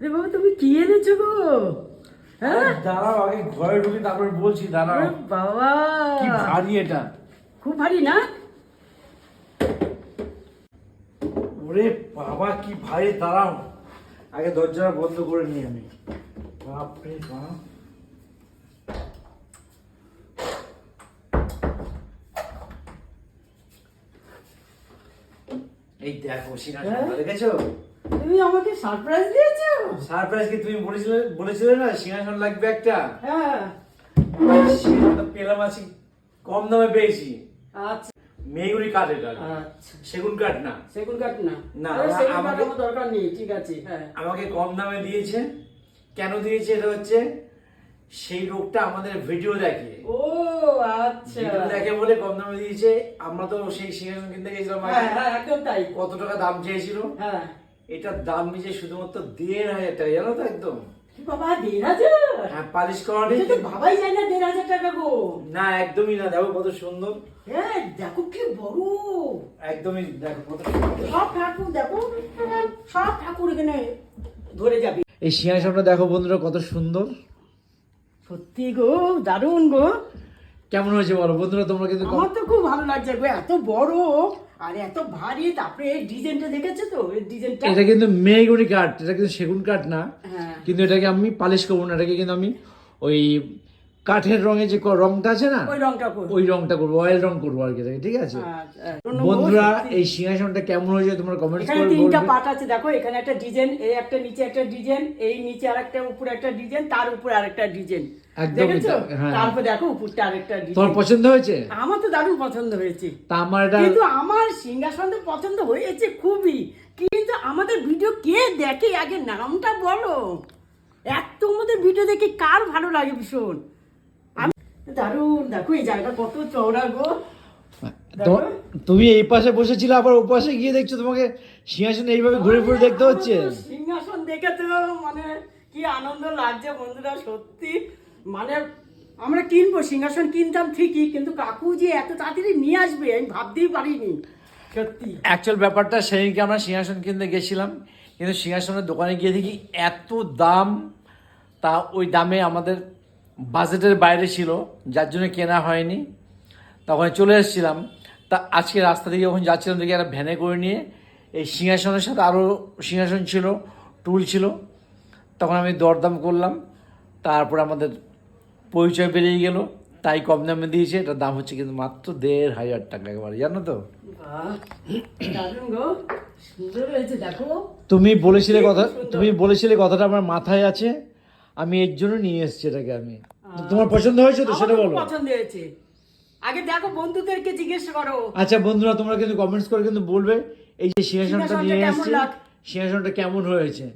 আরে বাবা তুমি কি এনেছো গো? হ্যাঁ? দাঁড়াও আগে ঘরে ঢুকে তারপর বলছি দাঁড়াও। বাবা। কি ভারী এটা। খুব ভারী না? ওরে বাবা কি ভারী দাঁড়াও। আগে দরজাটা বন্ধ করে নিই আমি। বাপরে বাপ। এই দেখো সিংহাসন হ্যাঁ? দেখেছ তুমি আমাকে সারপ্রাইজ দিয়েছ? সারপ্রাইজ কি তুমি বলেছিলে? বলেছিলে না? সিংহাসন লাগবে একটা। হ্যাঁ। সিংহাসনটা পেলাম আছি কম দামে পেয়েছি। আচ্ছা। কাঠ। এটা আচ্ছা। সেগুন কাঠ না? সেগুন কাঠ না। না, আমাকে- দরকার নেই ঠিক আছে হ্যাঁ। আমাকে কম দামে দিয়েছে। কেন দিয়েছে? এটা হচ্ছে সেই লোকটা আমাদের ভিডিও দেখে। ও আচ্ছা। দেখে বলে কম দামে দিয়েছে। আমরা তো সেই সিংহাসন কিনতে গেছিলাম হ্যাঁ হ্যাঁ কত টাকা দাম চেয়েছিল? হ্যাঁ। এটার দাম নিজে শুধুমাত্র দেড় হাজার টাকা জানো তো একদম? বাবা দেড় হাজার? হ্যাঁ পালিশ করা নেই এটা তো ভাবাই যায় না দেড় হাজার টাকা গো। না একদমই না দেখো কত সুন্দর। হ্যাঁ দেখো কি বড়। একদমই দেখো কত সব ঠাকুর দেখো সব ঠাকুর এখানে ধরে যাবে। এই সিংহাসনটা দেখো বন্ধুরা কত সুন্দর। সত্যি গো দারুণ গো। কেমন হয়েছে বলো? বন্ধুরা তোমরা কিন্তু আমার তো খুব ভালো লাগছে গো এত বড় আর এত ভারী তারপরে এই ডিজাইনটা দেখেছ তো? এই ডিজাইনটা এটা কিন্তু মেগুনি কাঠ এটা কিন্তু সেগুন কাঠ না। হ্যাঁ। কিন্তু এটাকে আমি পালিশ করব না এটাকে কিন্তু আমি ওই কাঠের রঙে যে রংটা আছে না ওই রংটা করো ওই রংটা করব অয়েল রং করব আর কি ঠিক আছে? আচ্ছা। বন্ধুরা এই সিংহাসনটা কেমন হয়েছে তোমরা কমেন্টস এখানে তিনটা পার্ট আছে দেখো এখানে একটা ডিজাইন এই একটা নিচে একটা ডিজাইন এই নিচে আরেকটা উপরে একটা ডিজাইন তার উপরে আরেকটা ডিজাইন। একদমই দেখেছ? তাই। তারপর দেখো উপরটা আরেকটা তোমার পছন্দ হয়েছে? আমার তো দারুণ পছন্দ হয়েছে। তা আমার কিন্তু আমার সিংহাসন তো পছন্দ হয়েছে খুবই। কিন্তু আমাদের ভিডিও কে দেখে? আগে নামটা বলো। এত আমাদের ভিডিও দেখে কার ভালো লাগে ভীষণ। আমি দারুণ দেখো এই জায়গা কত চওড়া গো। তো- তুমি এই পাশে বসেছিলে আবার ও পাশে গিয়ে দেখছ তোমাকে সিংহাসন এইভাবে ঘুরে ঘুরে দেখতে হচ্ছে। সিংহাসন দেখে তো মানে কি আনন্দ লাগছে বন্ধুরা সত্যি। মানে আমরা কিনবো, সিংহাসন কিনতাম ঠিকই, কিন্তু কাকু যে এত তাড়াতাড়ি নিয়ে আসবে, আমি ভাবতেই পারিনি। সত্যি। অ্যাকচুয়াল ব্যাপারটা সেদিনকে আমরা সিংহাসন কিনতে গেছিলাম, কিন্তু সিংহাসনের দোকানে গিয়ে দেখি এত দাম, তা ওই দামে আমাদের বাজেটের বাইরে ছিল, যার জন্য কেনা হয়নি। তখন চলে এসেছিলাম। তা আজকে রাস্তা দিয়ে যখন যাচ্ছিলাম, দেখি একটা ভ্যানে করে নিয়ে এই সিংহাসনের সাথে আরও সিংহাসন ছিল, টুল ছিল। তখন আমি দরদাম করলাম। তারপর আমাদের পরিচয় বেরিয়ে গেল। তাই কম দামে দিয়েছে। এটার দাম হচ্ছে কিন্তু মাত্র দেড় হাজার টাকা একেবারে জানো তো? তুমি বলেছিলে কথা তুমি বলেছিলে কথাটা আমার মাথায় আছে। আমি এর জন্য নিয়ে এসেছি এটাকে আমি। তোমার পছন্দ হয়েছে তো সেটা বলো। পছন্দ হয়েছে। আগে দেখো বন্ধুদেরকে জিজ্ঞেস করো। আচ্ছা বন্ধুরা তোমরা কিন্তু কমেন্টস করে কিন্তু বলবে। এই যে সিংহাসনটা নিয়ে এসেছি সিংহাসনটা কেমন হয়েছে?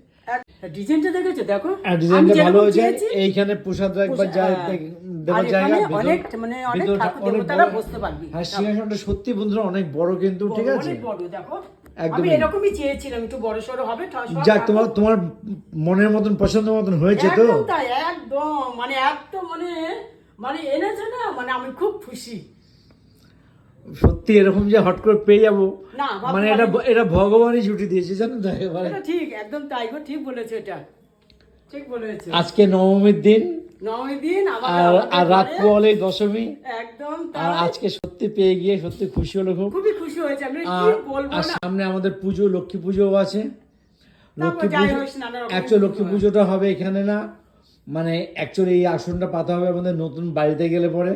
ডিজাইনটা দেখেছ? দেখো ডিজাইনটা ভালো হয়েছে। এইখানে প্রসাদ রাখবার প্রসাদ, জায়গা হ্যাঁ। দেবার আর জায়গা অনেক মানে অনেক ঠাকুর দেবতারা বসতে পারবি। হ্যাঁ সিংহাসনটা সত্যি বন্ধুরা অনেক বড় কিন্তু ঠিক আছে? অনেক বড় দেখো। আমি এরকমই চেয়েছিলাম একটু বড় সড়ো হবে যাক তোমার তোমার মনের মতন পছন্দ মতন হয়েছে তো? একদম তাই একদম মানে এত মানে মানে এনেছে না মানে আমি খুব খুশি। সত্যি এরকম যে হট করে পেয়ে যাব। মানে এটা এটা ভগবানই ছুটি দিয়েছে জানো তো ঠিক একদম তাই গো ঠিক বলেছ এটা। ঠিক বলেছ। আজকে নবমীর দিন। নবমী দিন আর আর রাত পোয়ালে দশমী। একদম আর আজকে সত্যি পেয়ে গিয়ে সত্যি খুশি হলো খুব। খুবই খুশি হয়েছে আমি কি আর বলব আর সামনে আমাদের পুজো লক্ষ্মী পুজো আছে। লক্ষ্মী পুজো অ্যাকচুয়ালি লক্ষ্মী পুজোটা হবে এখানে না। মানে অ্যাকচুয়ালি এই আসনটা পাতা হবে আমাদের নতুন বাড়িতে গেলে পরে।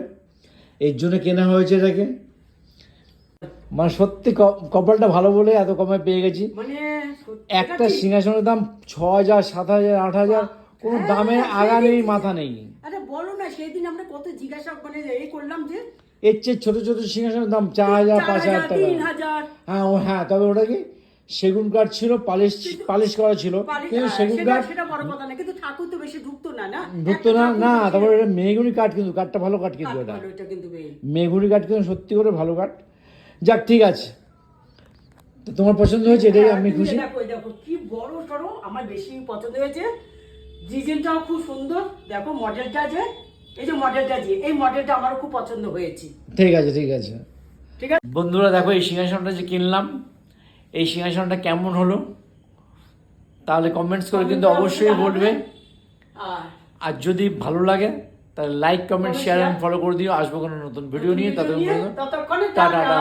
এর জন্য কেনা হয়েছে এটাকে। মানে সত্যি কপালটা ভালো বলে এত কমে পেয়ে গেছি। মানে একটা সিংহাসনের দাম ছ হাজার সাত হাজার আট হাজার কোনো হ্যাঁ, দামের হ্যাঁ, আগা নেই মাথা নেই। আরে বলো না সেই দিন আমরা কত জিজ্ঞাসা মানে এই করলাম যে এর চেয়ে ছোট ছোট সিংহাসনের দাম চার হাজার পাঁচ হাজার টাকা হ্যাঁ ও হ্যাঁ তবে ওটা কি? সেগুন কাঠ ছিল পালিশ পালিশ করা ছিল। কিন্তু সেগুন কাঠ সেটা বড় কথা না কিন্তু ঠাকুর তো বেশি ঢুকতো না না? ঢুকতো না না তারপরে মেঘুনি কাঠ কিন্তু কাঠটা ভালো কাঠ কিন্তু এটা বেশ। মেঘুনি কাঠ কিন্তু সত্যি করে ভালো কাঠ। যাক ঠিক আছে। তো তোমার পছন্দ হয়েছে এটাই হ্যাঁ, আমি খুশি। দেখো, দেখো কি বড় সড়ো আমার বেশি পছন্দ হয়েছে। ডিজাইনটাও খুব সুন্দর দেখো মডেলটা যে এই যে মডেলটা যে এই মডেলটা আমারও খুব পছন্দ হয়েছে। ঠিক আছে ঠিক আছে। ঠিক আছে? বন্ধুরা দেখো এই সিংহাসনটা যে কিনলাম এই সিংহাসনটা কেমন হলো? তাহলে কমেন্টস করে কিন্তু অবশ্যই বলবে। আর আর যদি ভালো লাগে তাহলে like comment share and follow করে দিও। আসব কোনো নতুন ভিডিও নিয়ে। ততক্ষণ টাটা। টাটা।